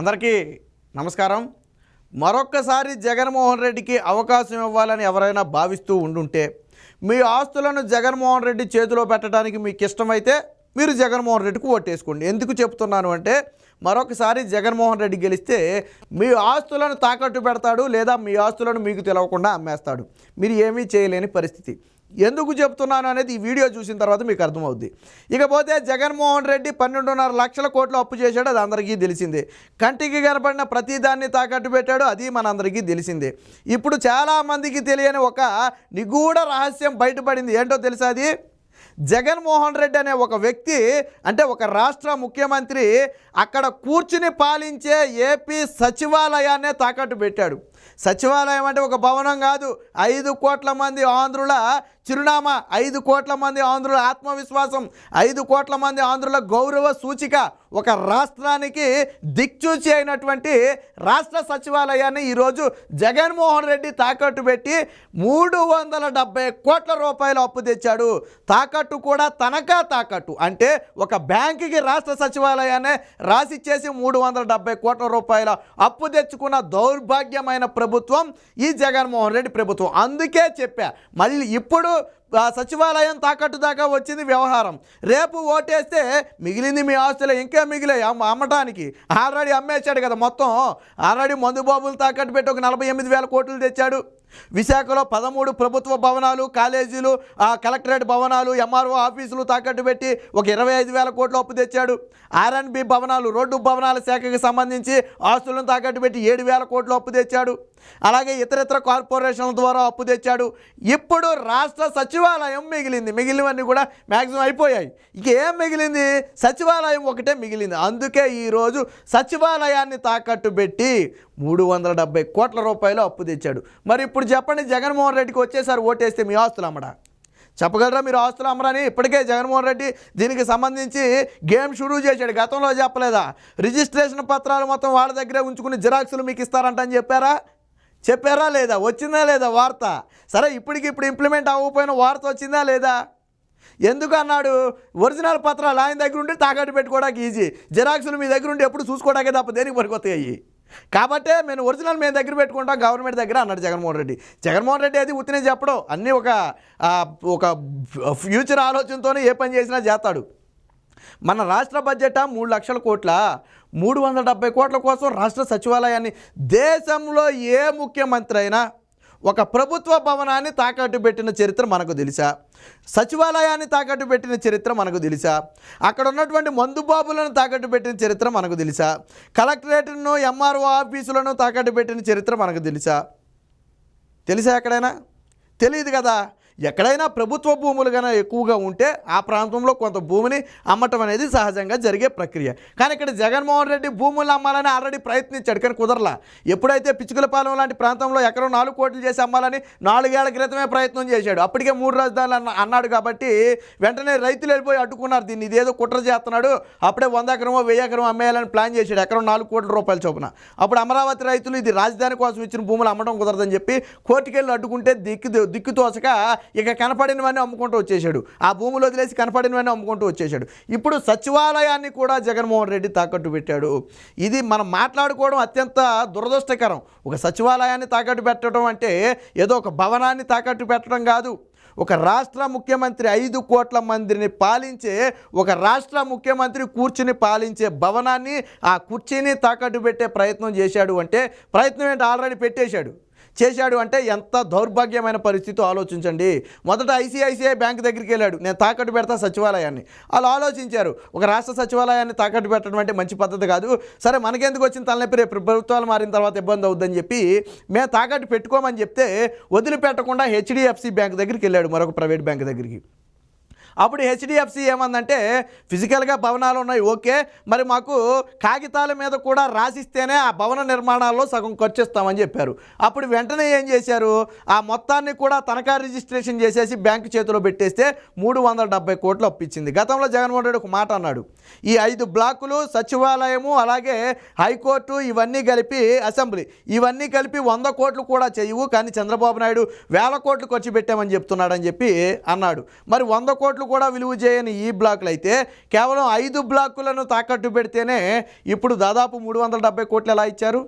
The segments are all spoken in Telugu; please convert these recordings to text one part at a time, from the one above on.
అందరికీ నమస్కారం. మరొక్కసారి జగన్మోహన్ రెడ్డికి అవకాశం ఇవ్వాలని ఎవరైనా భావిస్తూ ఉండుంటే మీ ఆస్తులను జగన్మోహన్ రెడ్డి చేతిలో పెట్టడానికి మీకు ఇష్టమైతే మీరు జగన్మోహన్ రెడ్డికి ఓటేసుకోండి. ఎందుకు చెప్తున్నాను అంటే మరొకసారి జగన్మోహన్ రెడ్డి గెలిస్తే మీ ఆస్తులను తాకట్టు పెడతాడు లేదా మీ ఆస్తులను మీకు తెలవకుండా అమ్మేస్తాడు. మీరు ఏమీ చేయలేని పరిస్థితి. ఎందుకు చెప్తున్నాను అనేది ఈ వీడియో చూసిన తర్వాత మీకు అర్థమవుద్ది. ఇకపోతే జగన్మోహన్ రెడ్డి పన్నెండున్నర లక్షల కోట్లు అప్పు చేశాడు అది అందరికీ తెలిసిందే. కంటికి కనపడిన ప్రతిదాన్ని తాకట్టు పెట్టాడు అది మనందరికీ తెలిసిందే. ఇప్పుడు చాలామందికి తెలియని ఒక నిగూఢ రహస్యం బయటపడింది. ఏంటో తెలుసా అది? జగన్మోహన్ రెడ్డి అనే ఒక వ్యక్తి అంటే ఒక రాష్ట్ర ముఖ్యమంత్రి అక్కడ కూర్చుని పాలించే ఏపీ సచివాలయాన్నే తాకట్టు పెట్టాడు. సచివాలయం అంటే ఒక భవనం కాదు. ఐదు కోట్ల మంది ఆంధ్రుల చిరునామా ఐదు కోట్ల మంది ఆంధ్రుల ఆత్మవిశ్వాసం ఐదు కోట్ల మంది ఆంధ్రుల గౌరవ సూచిక ఒక రాష్ట్రానికి దిక్చూచి అయినటువంటి రాష్ట్ర సచివాలయాన్ని ఈరోజు జగన్మోహన్ రెడ్డి తాకట్టు పెట్టి మూడు వందల డెబ్బై కోట్ల రూపాయలు అప్పు తెచ్చాడు. తాకట్టు కూడా తనఖా తాకట్టు. అంటే ఒక బ్యాంకుకి రాష్ట్ర సచివాలయాన్ని రాసిచ్చేసి మూడు వందల డెబ్బై కోట్ల రూపాయల అప్పు తెచ్చుకున్న దౌర్భాగ్యమైన ప్రభుత్వం ఈ జగన్మోహన్ రెడ్డి ప్రభుత్వం. అందుకే చెప్పా మళ్ళీ ఇప్పుడు సచివాలయం తాకట్టు దాకా వచ్చింది వ్యవహారం. రేపు ఓటేస్తే మిగిలింది మీ ఆస్తులు ఇంకా మిగిలాయి అమ్మ అమ్మటానికి. ఆల్రెడీ అమ్మేశాడు కదా మొత్తం. ఆల్రెడీ మందుబాబులు తాకట్టు పెట్టి ఒక నలభై ఎనిమిది వేల కోట్లు తెచ్చాడు. విశాఖలో పదమూడు ప్రభుత్వ భవనాలు కాలేజీలు కలెక్టరేట్ భవనాలు ఎంఆర్ఓ ఆఫీసులు తాకట్టు పెట్టి ఒక ఇరవై ఐదు వేల కోట్లు అప్పు తెచ్చాడు. ఆర్ఎన్బి భవనాలు రోడ్డు భవనాల శాఖకి సంబంధించి ఆస్తులను తాకట్టు పెట్టి ఏడు వేల కోట్లు అప్పు తెచ్చాడు. అలాగే ఇతరితర కార్పొరేషన్ల ద్వారా అప్పు తెచ్చాడు. ఇప్పుడు రాష్ట్ర సచివాలయం మిగిలింది. మిగిలినవన్నీ కూడా మ్యాక్సిమం అయిపోయాయి. ఇక ఏం మిగిలింది? సచివాలయం ఒకటే మిగిలింది. అందుకే ఈరోజు సచివాలయాన్ని తాకట్టు పెట్టి మూడు వందల డెబ్బై కోట్ల రూపాయలు అప్పు తెచ్చాడు. మరి ఇప్పుడు చెప్పండి జగన్మోహన్ రెడ్డికి వచ్చేసారి ఓటేస్తే మీ ఆస్తులు అమ్మడా? చెప్పగలరా మీరు ఆస్తులు అమ్మరని? ఇప్పటికే జగన్మోహన్ రెడ్డి దీనికి సంబంధించి గేమ్ షురూ చేశాడు. గతంలో చెప్పలేదా? రిజిస్ట్రేషన్ పత్రాలు మొత్తం వాళ్ళ దగ్గరే ఉంచుకుని జిరాక్సులు మీకు ఇస్తారంట అని చెప్పారా? చెప్పారా లేదా? వచ్చిందా లేదా వార్త? సరే ఇప్పటికి ఇప్పుడు ఇంప్లిమెంట్ అవ్వకపోయిన వార్త వచ్చిందా లేదా? ఎందుకు అన్నాడు? ఒరిజినల్ పత్రాలు ఆయన దగ్గర ఉంటే తాకట్టు పెట్టుకోవడానికి ఈజీ జిరాక్సులు మీ దగ్గర ఉంటే ఎప్పుడు చూసుకోవడానికి తప్ప దేనికి పనికొస్తాయి కాబట్టే మేము ఒరిజినల్ మేము దగ్గర పెట్టుకుంటాం గవర్నమెంట్ దగ్గర అన్నాడు జగన్మోహన్ రెడ్డి. జగన్మోహన్ రెడ్డి అది ఉత్తినే చెప్పడం. అన్నీ ఒక ఒక ఫ్యూచర్ ఆలోచనతోనే ఏ పని చేసినా చేస్తాడు. మన రాష్ట్ర బడ్జెట్ మూడు లక్షల కోట్ల? మూడు వందల డెబ్బై కోట్ల కోసం రాష్ట్ర సచివాలయాన్ని దేశంలో ఏ ముఖ్యమంత్రి అయినా ఒక ప్రభుత్వ భవనాన్ని తాకట్టు పెట్టిన చరిత్ర మనకు తెలుసా? సచివాలయాన్ని తాకట్టు పెట్టిన చరిత్ర మనకు తెలుసా? అక్కడ ఉన్నటువంటి మందుబాబులను తాకట్టు పెట్టిన చరిత్ర మనకు తెలుసా? కలెక్టరేట్ను ఎంఆర్ఓ ఆఫీసులను తాకట్టు పెట్టిన చరిత్ర మనకు తెలుసా? తెలుసా ఎక్కడైనా? తెలియదు కదా. ఎక్కడైనా ప్రభుత్వ భూములు కన్నా ఎక్కువగా ఉంటే ఆ ప్రాంతంలో కొంత భూమిని అమ్మటం అనేది సహజంగా జరిగే ప్రక్రియ. కానీ ఇక్కడ జగన్మోహన్ రెడ్డి భూములు అమ్మాలని ఆల్రెడీ ప్రయత్నించాడు. కానీ కుదరలా. ఎప్పుడైతే పిచ్చుకలపాలెం లాంటి ప్రాంతంలో ఎకరం నాలుగు కోట్లు చేసి అమ్మాలని నాలుగేళ్ళ క్రితమే ప్రయత్నం చేశాడు. అప్పటికే మూడు రాజధానులు అన్న అన్నాడు కాబట్టి వెంటనే రైతులు వెళ్ళిపోయి అడ్డుకున్నారు. దీన్ని ఇదేదో కుట్ర చేస్తున్నాడు. అప్పుడే వంద ఎకరమో వెయ్యి ఎకరం అమ్మేయాలని ప్లాన్ చేశాడు. ఎకరం నాలుగు కోట్ల రూపాయల చొప్పున. అప్పుడు అమరావతి రైతులు ఇది రాజధాని కోసం ఇచ్చిన భూములు అమ్మడం కుదరదని చెప్పి కోర్టుకెళ్ళి అడ్డుకుంటే దిక్కు దిక్కు తోచక ఇక కనపడినవన్నీ అమ్ముకుంటూ వచ్చేసాడు ఆ భూములు వదిలేసి కనపడినవన్నీ అమ్ముకుంటూ వచ్చేసాడు ఇప్పుడు సచివాలయాన్ని కూడా జగన్మోహన్ రెడ్డి తాకట్టు పెట్టాడు. ఇది మనం మాట్లాడుకోవడం అత్యంత దురదృష్టకరం. ఒక సచివాలయాన్ని తాకట్టు పెట్టడం అంటే ఏదో ఒక భవనాన్ని తాకట్టు పెట్టడం కాదు. ఒక రాష్ట్ర ముఖ్యమంత్రి ఐదు కోట్ల మందిని పాలించే ఒక రాష్ట్ర ముఖ్యమంత్రి కూర్చుని పాలించే భవనాన్ని ఆ కుర్చీని తాకట్టు పెట్టే ప్రయత్నం చేశాడు అంటే ప్రయత్నం ఏంటి? ఆల్రెడీ పెట్టేశాడు. చేశాడు అంటే ఎంత దౌర్భాగ్యమైన పరిస్థితి ఆలోచించండి. మొదట ఐసిఐసిఐ బ్యాంక్ దగ్గరికి వెళ్ళాడు. నేను తాకట్టు పెడతా సచివాలయాన్ని. వాళ్ళు ఆలోచించారు. ఒక రాష్ట్ర సచివాలయాన్ని తాకట్టు పెట్టడం అంటే మంచి పద్ధతి కాదు. సరే మనకెందుకు వచ్చిన తలనొప్పి? రేపు ప్రభుత్వాలు మారిన తర్వాత ఇబ్బంది అవుద్దని చెప్పి మేము తాకట్టు పెట్టుకోమని చెప్తే వదిలిపెట్టకుండా హెచ్డిఎఫ్సి బ్యాంక్ దగ్గరికి వెళ్ళాడు మరొక ప్రైవేట్ బ్యాంక్ దగ్గరికి. అప్పుడు హెచ్డిఎఫ్సి ఏమందంటే ఫిజికల్గా భవనాలు ఉన్నాయి ఓకే మరి మాకు కాగితాల మీద కూడా రాసిస్తేనే ఆ భవన నిర్మాణాల్లో సగం ఖర్చు ఇస్తామని చెప్పారు. అప్పుడు వెంటనే ఏం చేశారు? ఆ మొత్తాన్ని కూడా తనఖా రిజిస్ట్రేషన్ చేసేసి బ్యాంకు చేతిలో పెట్టేస్తే మూడు వందల డెబ్బై కోట్లు అప్పించింది గతంలో జగన్మోహన్ రెడ్డి ఒక మాట అన్నాడు ఈ ఐదు బ్లాకులు సచివాలయము అలాగే హైకోర్టు ఇవన్నీ కలిపి అసెంబ్లీ ఇవన్నీ కలిపి వంద కోట్లు కూడా చేయవు కానీ చంద్రబాబు నాయుడు వేల కోట్లు ఖర్చు పెట్టామని చెప్తున్నాడని చెప్పి అన్నాడు. మరి వంద కోట్లు కోట్లు కూడా విలువ చేయని ఈ బ్లాకులు అయితే కేవలం ఐదు బ్లాకులను తాకట్టు పెడితేనే ఇప్పుడు దాదాపు మూడు వందల డెబ్బై కోట్లు ఎలా ఇచ్చారు?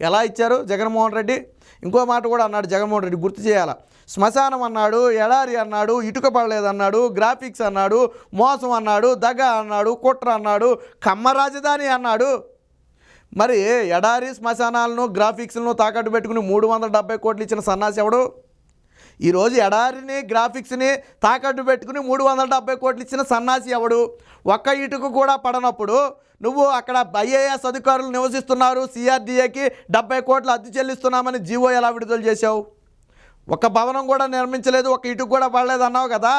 ఎలా ఇచ్చారు జగన్మోహన్ రెడ్డి? ఇంకో మాట కూడా అన్నాడు జగన్మోహన్ రెడ్డి గుర్తు చేయాల? శ్మశానం అన్నాడు ఎడారి అన్నాడు ఇటుక పడలేదు అన్నాడు గ్రాఫిక్స్ అన్నాడు మోసం అన్నాడు దగ అన్నాడు కుట్ర అన్నాడు కమ్మ రాజధాని అన్నాడు. మరి ఎడారి శ్మశానాలను గ్రాఫిక్స్లను తాకట్టు పెట్టుకుని మూడు వందల డెబ్బై కోట్లు ఇచ్చిన సన్నాసి ఎవడు? ఈరోజు ఎడారిని గ్రాఫిక్స్ని తాకట్టు పెట్టుకుని మూడు వందల డెబ్బై కోట్లు ఇచ్చిన సన్నాసి ఎవడు? ఒక్క ఇటుకు కూడా పడనప్పుడు నువ్వు అక్కడ ఐఏఎస్ అధికారులు నివసిస్తున్నారు సిఆర్డీఏకి డెబ్బై కోట్లు అద్దె చెల్లిస్తున్నామని జీవో ఎలా విడుదల చేశావు? ఒక భవనం కూడా నిర్మించలేదు ఒక ఇటుకు కూడా పడలేదు అన్నావు కదా.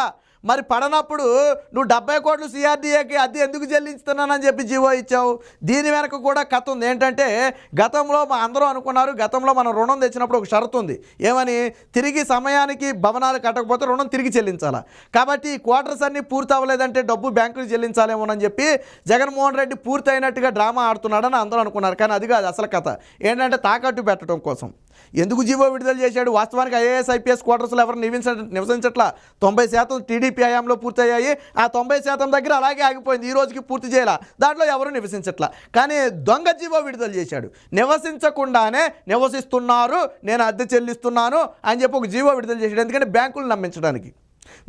మరి పడనప్పుడు నువ్వు డెబ్బై కోట్లు సిఆర్డీఏకి అద్దె ఎందుకు చెల్లించుతున్నానని చెప్పి జీవో ఇచ్చావు? దీని వెనక కూడా కథ ఉంది. ఏంటంటే గతంలో మా అందరూ అనుకున్నారు గతంలో మనం రుణం తెచ్చినప్పుడు ఒక షరతు ఉంది. ఏమని? తిరిగి సమయానికి భవనాలు కట్టకపోతే రుణం తిరిగి చెల్లించాలా? కాబట్టి ఈ క్వార్టర్స్ అన్నీ పూర్తి అవ్వలేదంటే డబ్బు బ్యాంకులు చెల్లించాలేమోనని చెప్పి జగన్మోహన్ రెడ్డి పూర్తి అయినట్టుగా డ్రామా ఆడుతున్నాడని అందరూ అనుకున్నారు. కానీ అది కాదు అసలు కథ. ఏంటంటే తాకట్టు పెట్టడం కోసం. ఎందుకు జీవో విడుదల చేశాడు? వాస్తవానికి ఐఏఎస్ ఐపీఎస్ క్వార్టర్స్లో ఎవరు నివసించ నివసించట్లా? తొంభై శాతం టీడీపీ హయాంలో పూర్తయ్యాయి. ఆ తొంభై శాతం దగ్గర అలాగే ఆగిపోయింది. ఈ రోజుకి పూర్తి చేయాల. దాంట్లో ఎవరు నివసించట్లా? కానీ దొంగ జీవో విడుదల చేశాడు. నివసించకుండానే నివసిస్తున్నారు నేను అద్దె చెల్లిస్తున్నాను అని చెప్పి ఒక జీవో విడుదల చేశాడు. ఎందుకంటే బ్యాంకులు నమ్మించడానికి.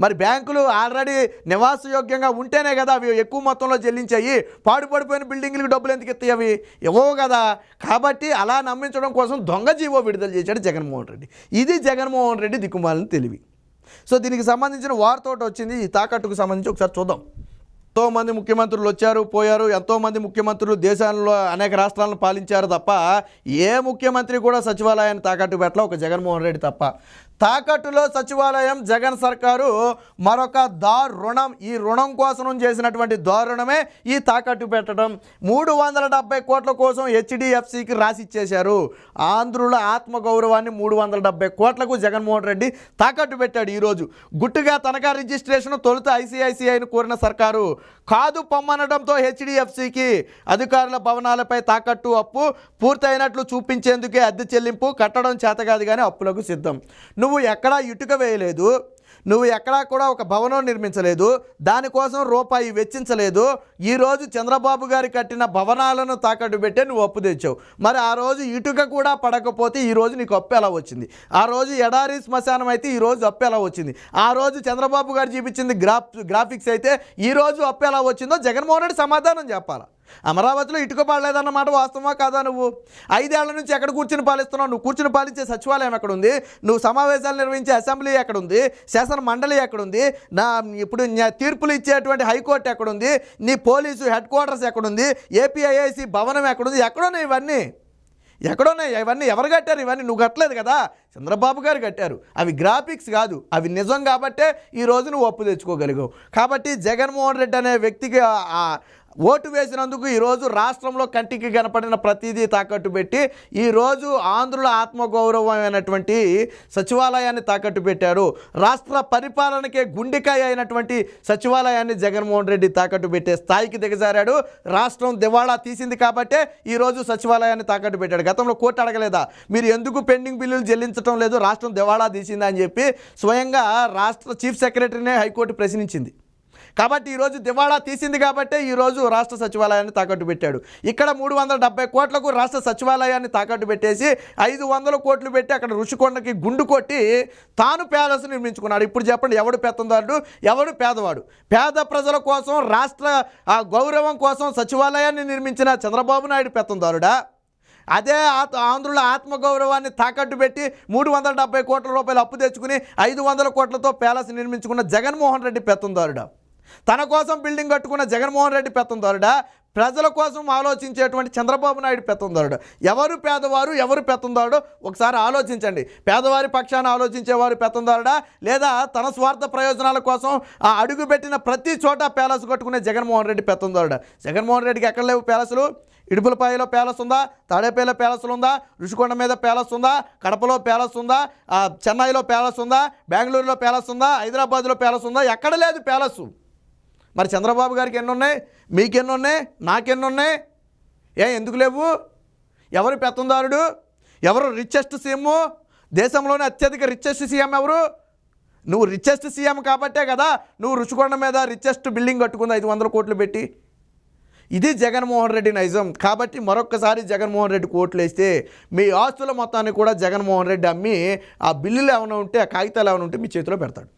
మరి బ్యాంకులు ఆల్రెడీ నివాసయోగ్యంగా ఉంటేనే కదా అవి ఎక్కువ మొత్తంలో చెల్లించాయి. పాడుపడిపోయిన బిల్డింగ్లకు డబ్బులు ఎందుకు ఎత్తాయి అవి? ఇవ్వవు కదా. కాబట్టి అలా నమ్మించడం కోసం దొంగ జీవో విడుదల చేశాడు జగన్మోహన్ రెడ్డి. ఇది జగన్మోహన్ రెడ్డి దిక్కుమాలని తెలివి. సో దీనికి సంబంధించిన వార్త ఒకటి వచ్చింది. ఈ తాకట్టుకు సంబంధించి ఒకసారి చూద్దాం. ఎంతోమంది ముఖ్యమంత్రులు వచ్చారు పోయారు. ఎంతోమంది ముఖ్యమంత్రులు దేశాల్లో అనేక రాష్ట్రాలను పాలించారు తప్ప ఏ ముఖ్యమంత్రి కూడా సచివాలయాన్ని తాకట్టు పెట్టల ఒక జగన్మోహన్ రెడ్డి తప్ప. తాకట్టులో సచివాలయం జగన్ సర్కారు మరొక దారుణం. ఈ రుణం కోసం చేసినటువంటి దారుణమే ఈ తాకట్టు పెట్టడం. మూడు వందల డెబ్బై కోట్ల కోసం హెచ్డిఎఫ్సికి రాసిచ్చేశారు. ఆంధ్రుల ఆత్మగౌరవాన్ని మూడు వందల డెబ్బై కోట్లకు జగన్మోహన్ రెడ్డి తాకట్టు పెట్టాడు ఈరోజు. గుట్టుగా తనఖా రిజిస్ట్రేషన్ తొలుత ఐసీఐసీఐను కోరిన సర్కారు. కాదు పొమ్మనడంతో హెచ్డిఎఫ్సికి అధికారుల భవనాలపై తాకట్టు అప్పు పూర్తయినట్లు చూపించేందుకే అద్దె చెల్లింపు కట్టడం చేతగాదు కానీ అప్పులకు సిద్ధం. నువ్వు ఎక్కడా ఇటుక వేయలేదు నువ్వు ఎక్కడా కూడా ఒక భవనం నిర్మించలేదు దానికోసం రూపాయి వెచ్చించలేదు ఈరోజు చంద్రబాబు గారు కట్టిన భవనాలను తాకట్టు పెట్టే నువ్వు అప్పు తెచ్చావు. మరి ఆ రోజు ఇటుక కూడా పడకపోతే ఈరోజు నీకు అప్పు ఎలా వచ్చింది? ఆ రోజు ఎడారి శ్మశానం అయితే ఈరోజు అప్పు ఎలా వచ్చింది? ఆ రోజు చంద్రబాబు గారు చూపించింది గ్రాఫ్ గ్రాఫిక్స్ అయితే ఈ రోజు అప్పు ఎలా వచ్చిందో జగన్మోహన్ రెడ్డి సమాధానం చెప్పాలా? అమరావతిలో ఇటుక పాడలేదన్నమాట వాస్తవమా కాదా నువ్వు? ఐదేళ్ళ నుంచి ఎక్కడ కూర్చుని పాలిస్తున్నావు? నువ్వు కూర్చుని పాలించే సచివాలయం ఎక్కడ ఉంది నువ్వు సమావేశాలు నిర్వహించే అసెంబ్లీ ఎక్కడ ఉంది శాసన మండలి ఎక్కడుంది? నా ఇప్పుడు తీర్పులు ఇచ్చేటువంటి హైకోర్టు ఎక్కడుంది? నీ పోలీసు హెడ్ క్వార్టర్స్ ఎక్కడుంది? ఏపీఐఐసి భవనం ఎక్కడుంది? ఎక్కడున్నాయి ఇవన్నీ? ఎక్కడున్నాయి? ఇవన్నీ ఎవరు కట్టారు? ఇవన్నీ నువ్వు కట్టలేదు కదా? చంద్రబాబు గారు కట్టారు. అవి గ్రాఫిక్స్ కాదు. అవి నిజం కాబట్టే ఈ రోజు నువ్వు అప్పు తెచ్చుకోగలిగావు. కాబట్టి జగన్మోహన్ రెడ్డి అనే వ్యక్తికి ఓటు వేసినందుకు ఈరోజు రాష్ట్రంలో కంటికి కనపడిన ప్రతిదీ తాకట్టు పెట్టి ఈరోజు ఆంధ్రుల ఆత్మగౌరవమైనటువంటి సచివాలయాన్ని తాకట్టు పెట్టారు. రాష్ట్ర పరిపాలనకే గుండెకాయ అయినటువంటి సచివాలయాన్ని జగన్మోహన్ రెడ్డి తాకట్టు పెట్టే స్థాయికి దిగజారాడు. రాష్ట్రం దివాళా తీసింది కాబట్టే ఈరోజు సచివాలయాన్ని తాకట్టు పెట్టాడు. గతంలో కోర్టు అడగలేదా? మీరు ఎందుకు పెండింగ్ బిల్లులు చెల్లించడం లేదు? రాష్ట్రం దివాళా తీసిందా అని చెప్పి స్వయంగా రాష్ట్ర చీఫ్ సెక్రటరీనే హైకోర్టు ప్రశ్నించింది. కాబట్టి ఈరోజు దివాళా తీసింది కాబట్టి ఈరోజు రాష్ట్ర సచివాలయాన్ని తాకట్టు పెట్టాడు. ఇక్కడ మూడు వందల డెబ్బై కోట్లకు రాష్ట్ర సచివాలయాన్ని తాకట్టు పెట్టేసి ఐదు వందల కోట్లు పెట్టి అక్కడ రుషికొండకి గుండు కొట్టి తాను ప్యాలెస్ నిర్మించుకున్నాడు. ఇప్పుడు చెప్పండి ఎవడు పెత్తందారుడు? ఎవడు పేదవాడు? పేద ప్రజల కోసం రాష్ట్ర ఆ, గౌరవం కోసం సచివాలయాన్ని నిర్మించిన చంద్రబాబు నాయుడు పెత్తందారుడా? అదే ఆత్- ఆంధ్రుల ఆత్మగౌరవాన్ని తాకట్టు పెట్టి మూడు వందల డెబ్బై కోట్ల రూపాయలు అప్పు తెచ్చుకుని ఐదు వందల కోట్లతో ప్యాలెస్ నిర్మించుకున్న జగన్మోహన్ రెడ్డి పెత్తందారుడా? తన కోసం బిల్డింగ్ కట్టుకున్న జగన్మోహన్ రెడ్డి పెత్తందారుడా ప్రజల కోసం ఆలోచించేటువంటి చంద్రబాబు నాయుడు పెత్తందారుడు ఎవరు పేదవారు ఎవరు పెత్తందోడు ఒకసారి ఆలోచించండి. పేదవారి పక్షాన ఆలోచించేవారు పెత్తందోడా లేదా తన స్వార్థ ప్రయోజనాల కోసం ఆ అడుగు పెట్టిన ప్రతి చోట ప్యాలెస్ కట్టుకునే జగన్మోహన్ రెడ్డి పెత్తందోడా జగన్మోహన్ రెడ్డికి ఎక్కడ లేవు ప్యాలెస్లు? ఇడుపులపాయలో ప్యాలెస్ ఉందా? తాడేపల్లిలో ప్యాలెస్ ఉందా? ఋషికొండ మీద ప్యాలెస్ ఉందా? కడపలో ప్యాలెస్ ఉందా? చెన్నైలో ప్యాలెస్ ఉందా? బెంగళూరులో ప్యాలెస్ ఉందా? హైదరాబాద్లో ప్యాలెస్ ఉందా? ఎక్కడ లేదు ప్యాలెస్. మరి చంద్రబాబు గారికి ఎన్ని ఉన్నాయి మీకెన్ని ఉన్నాయి నాకెన్ని ఉన్నాయి ఏ ఎందుకు లేవు? ఎవరు పెత్తందారుడు? ఎవరు రిచెస్ట్ సీఎము దేశంలోనే అత్యధిక రిచెస్ట్ సీఎం ఎవరు? నువ్వు రిచెస్ట్ సీఎం కాబట్టే కదా నువ్వు రుచికొండ మీద రిచెస్ట్ బిల్డింగ్ కట్టుకుంది ఐదు వందల కోట్లు పెట్టి. ఇది జగన్మోహన్ రెడ్డి నైజం. కాబట్టి మరొక్కసారి జగన్మోహన్ రెడ్డి కోట్లు వేస్తే మీ ఆస్తుల మొత్తాన్ని కూడా జగన్మోహన్ రెడ్డి అమ్మి ఆ బిల్లులు ఏమైనా ఉంటే ఆ కాగితాలు ఏమైనా ఉంటే మీ చేతిలో పెడతాడు.